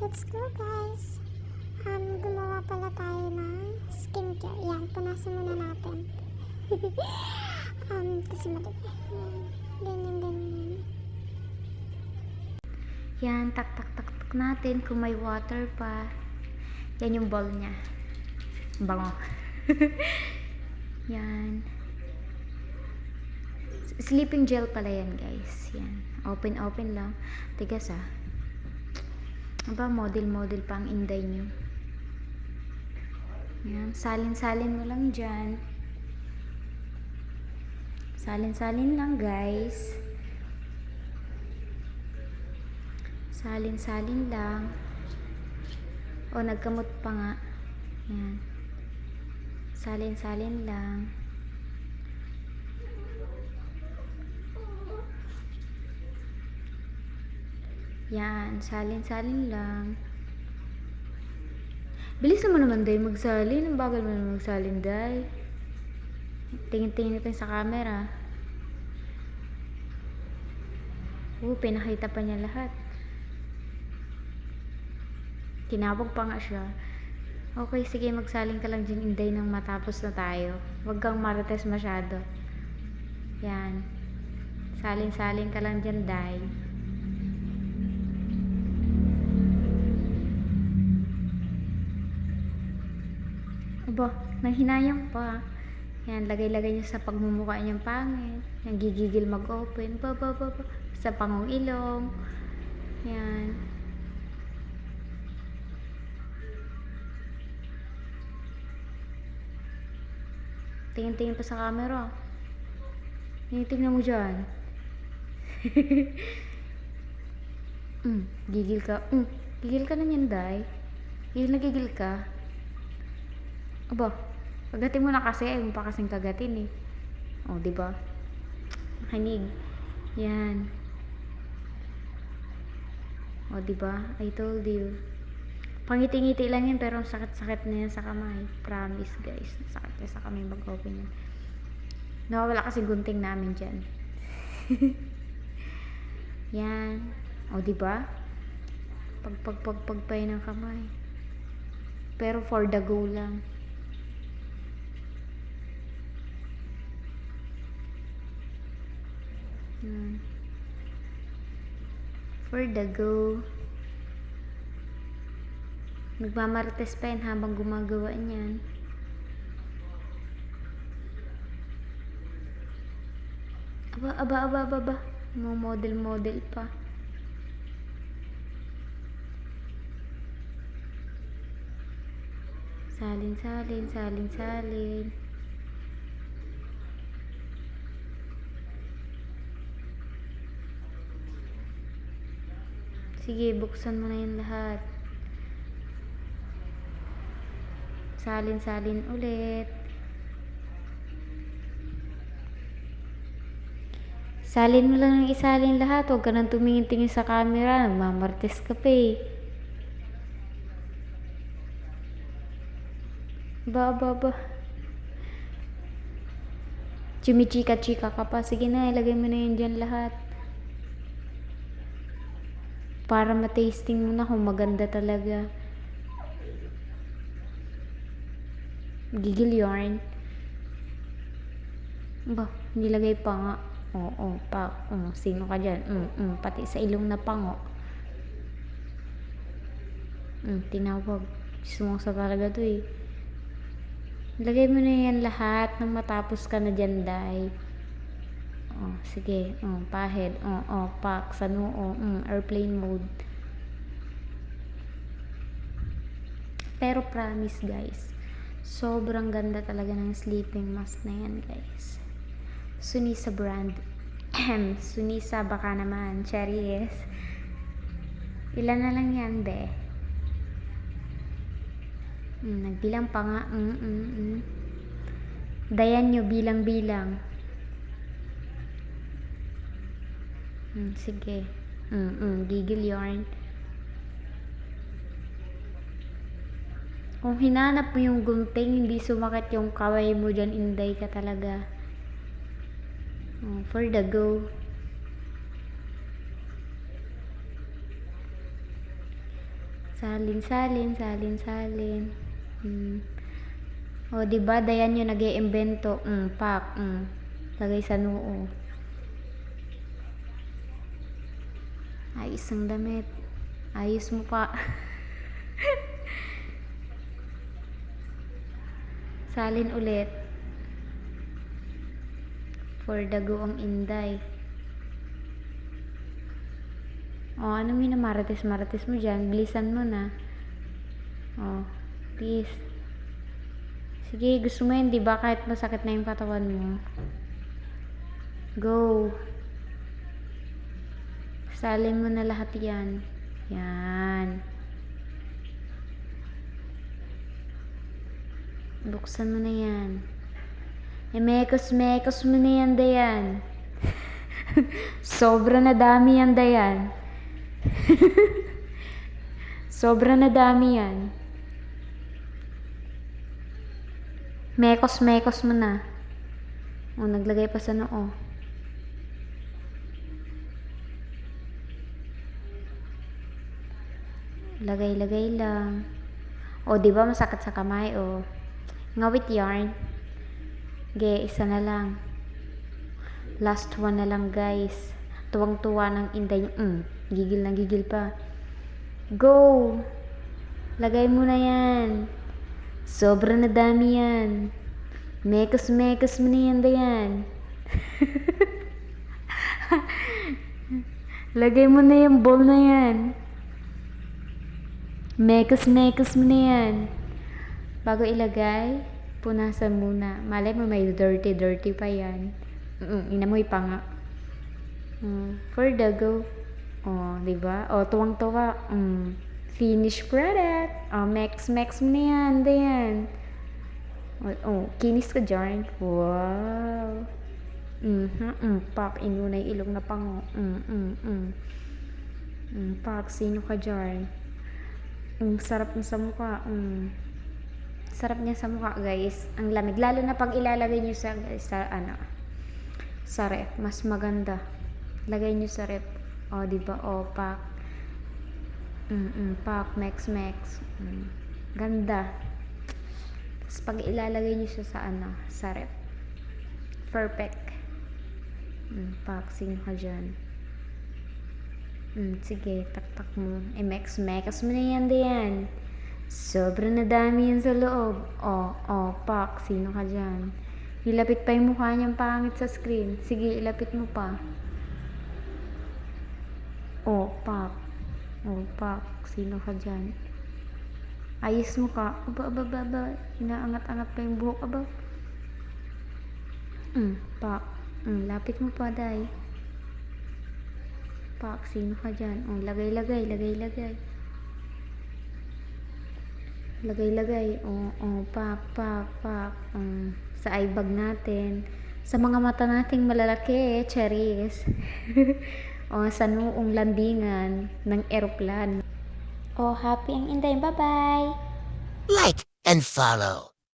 let's go guys. Um, gumawa pala tayo ng skincare. Yan, punasan muna natin. um, kasi madali. Yan, ganyan, ganyan. Yan, tak tak tak tak natin kung may water pa. Yan yung bowl niya. Ang Bango. yan. Sleeping gel pala yan, guys. Yan. Open, open lang. Tigas ah. Aba, model-model pa ang inday nyo. Yan. Salin-salin mo lang dyan. Salin-salin lang, guys. Salin-salin lang. O, nagkamot pa nga. Yan. Salin-salin lang. Yan. Salin-salin lang. Bilis mo naman, Day, magsalin. Ang bagal mo naman magsalin, Day. Tingin-tingin ito sa camera. Oo, pinakita pa niya lahat. Tinawag pa nga siya. Okay, sige, magsaling ka lang dyan, Inday, nang matapos na tayo. Huwag kang marites masyado. Yan. Saling-saling ka lang dyan, Day. Aba, nanghinayang pa. Yan, lagay-lagay niya sa pagmumukha niyang pangit. Yan, gigigil mag-open. Ba, ba, ba, ba. Sa pangong ilong. Yan. Tingin-tingin pa sa camera. Tingnan mo dyan. mm, gigil ka. Mm, gigil ka na niyan, Day. Gigil na gigil ka. Aba, kagatin mo na kasi. Ayaw mo pa kasing kagatin eh. O, di ba? Hanig. Yan. O, di ba? I told you. Pangiti-ngiti lang yan, pero ang sakit-sakit na yan sa kamay. Promise, guys. Sakit na sa kamay mag-open yan. Nawawala kasi gunting namin dyan. yan. O, di ba? Pag, pag, pag, pagpay ng kamay. Pero for the go lang. Hmm. For the go. Nagmamarites pa yan habang gumagawa niyan. Aba, aba, aba, aba, aba. Mga model-model pa. Salin, salin, salin, salin. Sige, buksan mo na yung lahat. Salin-salin ulit. Salin mo lang ng isalin lahat. Huwag ka nang tumingin-tingin sa camera. Nagmamartes ka pa eh. Ba, ba, ba. Chumichika-chika ka pa. Sige na, ilagay mo na yun dyan lahat. Para matasting mo na kung maganda talaga. Gigil yarn. Ba, nilagay pa nga. Oo, pa. Oh, sino ka dyan? Mm, mm, pati sa ilong na pango. Mm, tinawag. Sumasa talaga to eh. Lagay mo na yan lahat nang matapos ka na dyan, Day. Oh, sige. Oh, pahid. Oh, oh, pak. Sa noo. Mm, airplane mode. Pero promise, guys. Sobrang ganda talaga ng sleeping mask na yan, guys. Sunisa brand. Sunisa baka naman. Cherries. Ilan na lang yan, be? Mm, nagbilang pa nga. Mm, mm, mm. Dayan nyo, bilang-bilang. Mm, sige. Mm, mm, gigil yarn. Kung hinanap mo yung gunting, hindi sumakit yung kaway mo dyan, inday ka talaga. Oh, for the go. Salin, salin, salin, salin. Mm. O, di ba? Dayan yung nag iimbento Mm, pak. Mm. Lagay sa noo. Ayos ang damit. Ayos mo pa. Salin ulit. For ang inday. O, ano minamarates-marates mo dyan? Bilisan mo na. O, please. Sige, gusto mo yun, di ba? Kahit masakit na yung katawan mo. Go. Salin mo na lahat yan. Yan. Buksan mo na yan. E mekos-mekos mo na yan, Dayan. Sobra na dami yan, Dayan. Sobra na dami yan. Mekos-mekos mo na. O, naglagay pa sa noo. Lagay-lagay lang. O, di ba masakit sa kamay, o. Ngawit yarn. Ge, isa na lang. Last one na lang, guys. Tuwang-tuwa ng inday. Mm, gigil na gigil pa. Go! Lagay mo na yan. Sobra na dami yan. Mekos-mekos mo na yan, Dayan. Lagay mo na yung bowl na yan. Mekos-mekos mo na yan. Bago ilagay, punasan muna. Malay mo may dirty-dirty pa yan. Mm, inamoy pa nga. Mm, for the go. Oh, di ba? Oh, tuwang-tuwa. Mm, finished product. Oh, mex-mex mo na yan. Dayan. Oh, oh, kinis ka dyan. Wow. Mhm, mm, pak, inunay ilong na pango. Mm, mm, mm. Mm, pak, sino ka dyan? Ang sarap niya sa mukha. Mm. Sarap niya sa mukha, guys. Ang lamig. Lalo na pag ilalagay niyo sa, sa ano, sa ref. Mas maganda. Lagay niyo sa ref. O, di ba? O, pak. Mm, mm, pak, mex, mex. Mm. Ganda. Tapos pag ilalagay niyo siya sa ano, sa ref. Perfect. Mm, pak, sino ka dyan? Mm, sige, taktak mo. Eh, mex, mex mo na yan, diyan. Sobrang na dami yan sa loob. Oh, oh, pak, sino ka dyan? Ilapit pa yung mukha niyang pangit sa screen. Sige, ilapit mo pa. Oh, pak. Oh, pak, sino ka dyan? Ayos mo ka. Aba, aba, aba, aba. Inaangat-angat pa yung buhok. Aba. Mm, pak. Mm, lapit mo pa, day. Pak, sino ka dyan? Oh, lagay, lagay, lagay, lagay. Lagay, lagay. Oh, oh, pak, pak, pak. Um, sa eye bag natin. Sa mga mata nating malalaki, cherries. oh, sa noong landingan ng eroplan. Oh, happy ang inday. Bye-bye! like and follow.